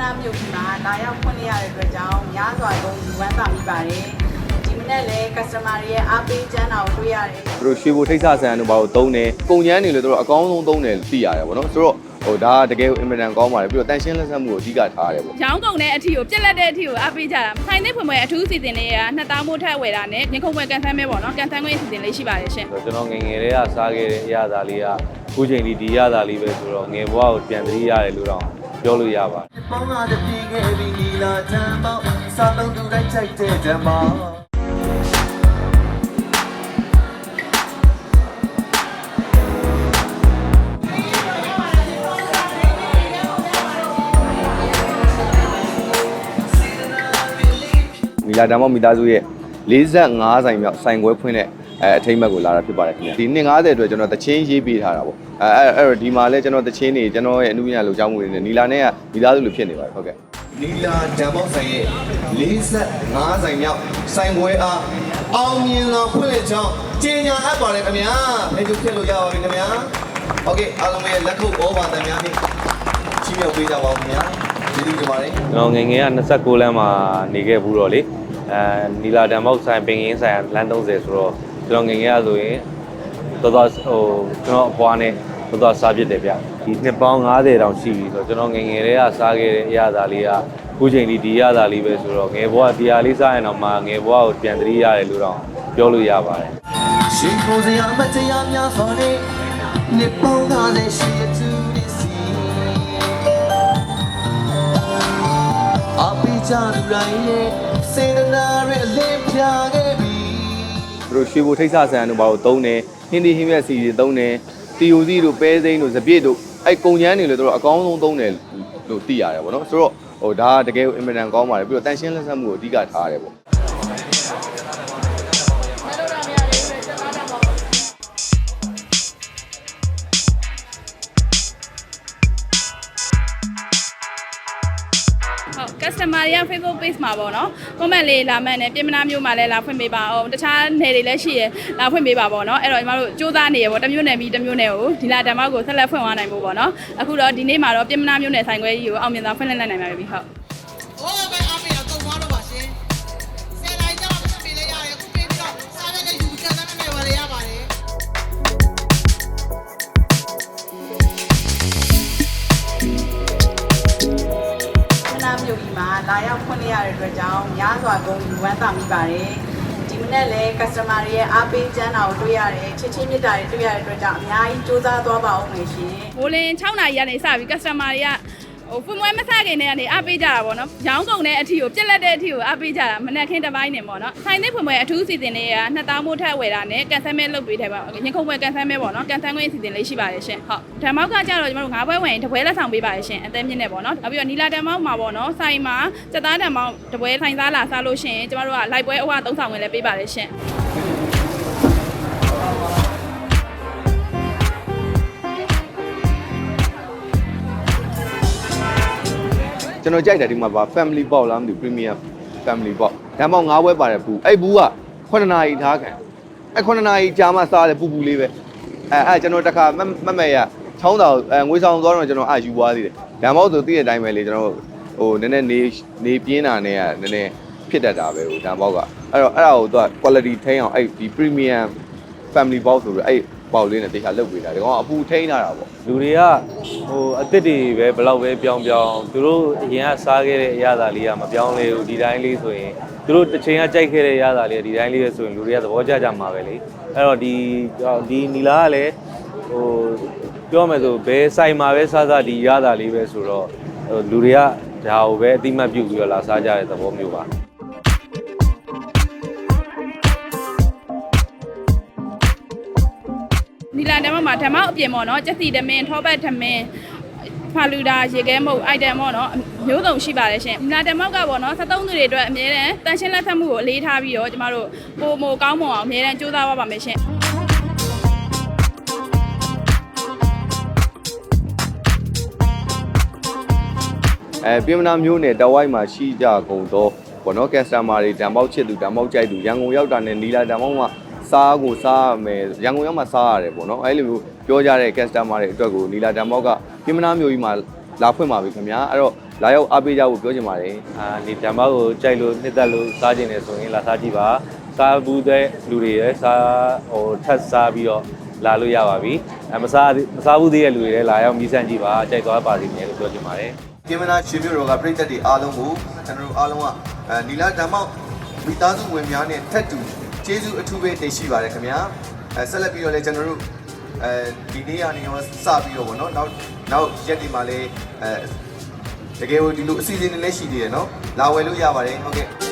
နာမြို့ကြီးမှာလာရောက်ဖွင့်လှစ်ရတဲ့အတွက်ကြောင့်များစွာသောလူဝမ်းသာမိပါတယ်ဒီမနေ့လည်း customer တွေရဲ့အားပေးချမ်းသာကိုတွေ့ရတယ်သူတို့ရွှေဘိုထိတ်ဆဆန်တို့ဘာလို့သုံးတယ်ကုန်ကျန်းနေလို့သူတို့အကောင်းဆုံးသုံးတယ်လို့သိရတယ်ဗောနော်ဆိုတော့ဟိုဒါကတကယ်ကိုအင်မတန်ကောင်းပါတယ်ပြီးတော့တန်ရှင်းလက်ဆက်မှုကိုအဓိကထားရတယ်ဗောရောင်းကုန်တဲ့အထီကိုပြက်လက်တဲ့အထီကိုအားပေးကြတာဆိုင်သစ်ဖွင့်ပွဲအထူးစီစဉ်လေးကနှစ်တောင်းမိုးထက်ဝယ်တာနဲ့ညခုံပွဲကန်ဆန်းမဲပေါ့နော်ကန်ဆန်းခွင့်စီစဉ်လေးရှိပါတယ်ရှင်ဆိုတော့ကျွန်တော်ငယ်ငယ်လေးကစားခဲ့တဲ့အရာသာလေးကအခုချိန်ဒီဒီအရာသာလေးပဲဆိုတော့ငယ်ဘဝကိုပြန်သတိရတယ်လို့တော့ ပြောလို့ရပါတယ်ပေါင်းလာတဲ့ပြေခဲ့ပြီးနီလာတမ်းပေါင်းစာလုံးသူတိုင်းကြိုက်တဲ့ဓမ္မမီလာတန်မောက်မိသားစုရဲ့45ဆိုင်မြောက်ဆိုင်ခွဲဖွင့်တဲ့ အဲအထိမ့်ဘက်ကိုလာတာဖြစ်ပါတယ်ခင်ဗျာဒီနှစ်90အတွက်ကျွန်တော်တချင်းရေးပေးထားတာပေါ့အဲအဲ့အဲ့တော့ဒီမှာလဲကျွန်တော်တချင်းနေကျွန်တော်ရဲ့အမှုပညာလိုကြောင်းမှုတွေနဲ့နီလာနဲ့ကမိသားစုလိုဖြစ်နေပါတယ်ဟုတ်ကဲ့ နီလာဓမ္မဆိုင်ရဲ့45ဆိုင်မြောက်ဆိုင်ပွဲအားအောင်မြင်တော်ဖွင့်လက်ကြောင်းကျင်းညာအပ်ပါတယ်ခင်ဗျာဖယ်ကျဖြစ်လို့ရပါပြီခင်ဗျာโอเคအားလုံးရဲ့လက်ခုပ်ဩဘာတန်များနဲ့ချီးမြှောက်ပေးကြပါဦးခင်ဗျာကျေးဇူးတင်ပါတယ် ကျွန်တော်ငယ်ငယ်က29လမ်းမှာနေခဲ့ဘူးတော့လေအဲနီလာတန်မောက်ဆိုင်ပင်ရင်းဆိုင်လမ်း30ဆိုတော့ ကျွန်တော်ငယ်ငယ်ကဆိုရင်တော်တော်ဟိုကျွန်တော်အပွားနဲ့တော်တော်စားဖြစ်တယ်ဗျဒီနှစ်ပေါင်း90တောင်ရှိပြီဆိုတော့ကျွန်တော်ငယ်ငယ်လေးကစားခဲ့တဲ့အရာသာလေးကအခုချိန်ဒီဒီအရာသာလေးပဲဆိုတော့ငယ်ဘဝဒီဟာလေးစားရင်တော့မှငယ်ဘဝကိုပြန်သတိရတယ်လို့တော့ပြောလို့ရပါတယ်ရှင်ကိုစရာမတရားများစွာနဲ့နှစ်ပေါင်းကားနဲ့ရှိတဲ့သူတွေစီအပိချာလူတိုင်းရဲ့စေတနာရဲ့အလင်းပြခဲ့ပြီသူ တို့ရွှေဘိုထိတ်ဆဆန်တို့ဘာလို့သုံးတယ်ဟင်းဒီဟင်းမြက်စီတွေသုံးတယ်တီယိုစီတို့ပဲစိမ်းတို့စပြည့်တို့အဲ့ကုန်ကျန်းနေလို့သူတို့အကောင်းဆုံးသုံးတယ်လို့သိရတယ်ဗောနော်ဆိုတော့ဟိုဒါကတကယ်ကိုအင်မတန်ကောင်းပါတယ်ပြီးတော့တန်ရှင်းလက်ဆက်မှုကိုအဓိကထားရတယ်ဗော တွေက Facebook page မှာပေါ့နော် comment လေးလာမှန်းနဲ့ပြင်မနာမျိုးမှာလည်းလာဖွင့်ပေးပါအောင်တခြားနယ်တွေလည်းရှိရလာဖွင့်ပေးပါပေါ့နော်အဲ့တော့ညီမတို့စူးစမ်းနေရပေါ့တစ်မျိုးနယ်ပြီးတစ်မျိုးနယ်ကိုဒီလာဓမ္မကိုဆက်လက်ဖွင့်သွားနိုင်ဖို့ပေါ့နော်အခုတော့ဒီနေ့မှာတော့ပြင်မနာမျိုးနယ်ဆိုင်ခွဲကြီးကိုအောင်မြင်စွာဖွင့်လှစ်နိုင်ပါပြီဟုတ် အတွက်ကြောင့်များစွာသောလူဝမ်းသာမိပါတယ်ဒီမနေ့လည်း customer တွေရဲ့အားပေးချမ်းသာကိုတွေ့ရတယ်ချစ်ချင်းမြတ်တာတွေတွေ့ရတဲ့အတွက်ကြောင့်အများကြီးစူးစမ်းသွားပါဦးမယ်ရှင်မိုးလင်း6နာရီကနေစပြီး customer တွေက ဟိုဖွင့်ပွဲမစခင်တည်းကနေအားပေးကြတာပေါ့နော်။ရောင်းကုန်တဲ့အထီကိုပြက်လက်တဲ့အထီကိုအားပေးကြတာမနက်ခင်းတစ်ပိုင်းနေပေါ့နော်။ဆိုင်သစ်ဖွင့်ပွဲအထူးစီစဉ်လေးကနှစ်တောင်းမိုးထက်ဝယ်တာနဲ့ကန်ဆန်းမဲလုပ်ပေးတယ်ပေါ့။ရင်ခုံပွဲကန်ဆန်းမဲပေါ့နော်။ကန်ဆန်းခွင့်စီစဉ်လေးရှိပါတယ်ရှင်။ဟုတ်။ဓမ္မောက်ကကြတော့ကျွန်တော်တို့ငါးဘွဲဝင်ရင်တစ်ပွဲလက်ဆောင်ပေးပါတယ်ရှင်။အသက်မြင့်နေပေါ့နော်။နောက်ပြီးတော့နီလာဓမ္မောက်မှာပေါ့နော်။ဆိုင်မှာစက်သားဓမ္မောက်တစ်ပွဲဆိုင်စားလာစားလို့ရှိရင်ကျွန်တော်တို့ကလိုက်ပွဲအဝသုံးဆောင်ဝင်လည်းပေးပါတယ်ရှင်။ ကျွန်တော်ကြိုက်တယ်ဒီမှာပါ family box လားမသိဘူး premium family box ဓာတ်ပေါင်း9ဘွဲပါတယ်ဘူးအဲ့ဘူးက9နာရီထားခံအဲ့9နာရီကြာမှစားတယ်ပူပူလေးပဲအဲအဲ့ကျွန်တော်တခါမမမက်ရချောင်းတော်အဲငွေဆောင်သွားတော့ကျွန်တော်အာယူသွားသေးတယ်ဓာတ်ပေါင်းဆိုသိတဲ့အတိုင်းပဲလေကျွန်တော်ဟိုနည်းနည်းနေနေပြင်းတာနဲ့ကနည်းနည်းဖြစ်တတ်တာပဲဟိုဓာတ်ပေါက်ကအဲ့တော့အဲ့ဒါကိုသူက quality ထိန်းအောင်အဲ့ဒီ premium family box ဆိုပြီးအဲ့ ပေါက်လေးနဲ့တေချာလုပ်ပေးတာဒီကောင်ကအပူထိန်းထားတာပေါ့လူတွေကဟိုအစ်စ်တွေပဲဘယ်လောက်ပဲပြောင်းပြောင်းသူတို့အရင်ကစားခဲ့တဲ့အရာသာလေးကမပြောင်းလဲဘူးဒီတိုင်းလေးဆိုရင်သူတို့တစ်ချိန်ကကြိုက်ခဲ့တဲ့အရာသာလေးကဒီတိုင်းလေးပဲဆိုရင်လူတွေကသဘောကျကြမှာပဲလေအဲ့တော့ဒီဒီနီလာကလည်းဟိုပြောမယ်ဆိုဘယ်ဆိုင်မှာပဲစားစားဒီအရာသာလေးပဲဆိုတော့ဟိုလူတွေကဒါကိုပဲအတိမတ်ပြုတ်ပြီးတော့လာစားကြတဲ့သဘောမျိုးပါ နီလာဓမ္မမှာဓမ္မအပြင်ပေါ့နော်ကျက်စီဓမင်းထောပတ်ဓမင်းဖာလူဒါရေခဲမုတ်အိုက်တမ်ပေါ့နော်မျိုးစုံရှိပါတယ်ရှင်နီလာဓမ္မကပေါ့နော်73သူတွေအတွက်အမြဲတမ်းတန်ရှင်းလက်ဖက်မှုကိုအလေးထားပြီးတော့ကျမတို့ပိုမိုကောင်းမွန်အောင်အမြဲတမ်းကြိုးစားပါပါမယ်ရှင်အဲပြည်မနာမျိုးနဲ့တဝိုက်မှာရှိကြကုန်တော့ဘောနော်ကက်စတမာတွေဓာတ်ပေါက်ချစ်သူဓာတ်ပေါက်ကြိုက်သူရန်ကုန်ရောက်တာနဲ့နီလာဓာတ်ပေါက်မှာ စားကိုစားရမယ်ရန်ကုန်ရောက်မှာစားရတယ်ပေါ့နော်အဲလိုမျိုးပြောကြတဲ့ကက်စတမာတွေအတွက်ကိုနီလာဓာတ်ပေါက်ကပြည်မနာမျိုးကြီးမှာလာဖွင့်ပါပြီခင်ဗျာအဲ့တော့လာရောက်အားပေးကြဖို့ပြောချင်ပါတယ်အာဒီဓမ္မကိုကြိုက်လို့နှစ်သက်လို့စားခြင်းနေဆိုရင်လာစားကြည့်ပါစားဘူးတဲ့လူတွေလည်းစားဟိုထပ်စားပြီးတော့လာလို့ရပါပြီအဲမစားမစားဘူးသေးတဲ့လူတွေလည်းလာရောက်မြည်ဆန်းကြည့်ပါကြိုက်သွားပါစေမယ်လို့ပြောချင်ပါတယ်ကင်မရာရှင်မျိုးတော်ကပြည်သက်တွေအားလုံးကိုကျွန်တော်တို့အားလုံးကအဲနီလာဓမ္မောက်မိသားစုဝင်များနဲ့ထက်တူ ကျေးဇူးအထူးပဲတင်ရှိပါတယ်ခင်ဗျာအဲဆက်လက်ပြီးတော့လည်းကျွန်တော်တို့အဲဒီနေ့ကနေရောစပြီးတော့ဗောနော်နောက်နောက်ရက်ဒီမှာလည်းအဲတကယ်ကိုဒီလိုအစီအစဉ်တွေလည်းရှိသေးတယ်နော်လာဝယ်လို့ရပါတယ်ဟုတ်ကဲ့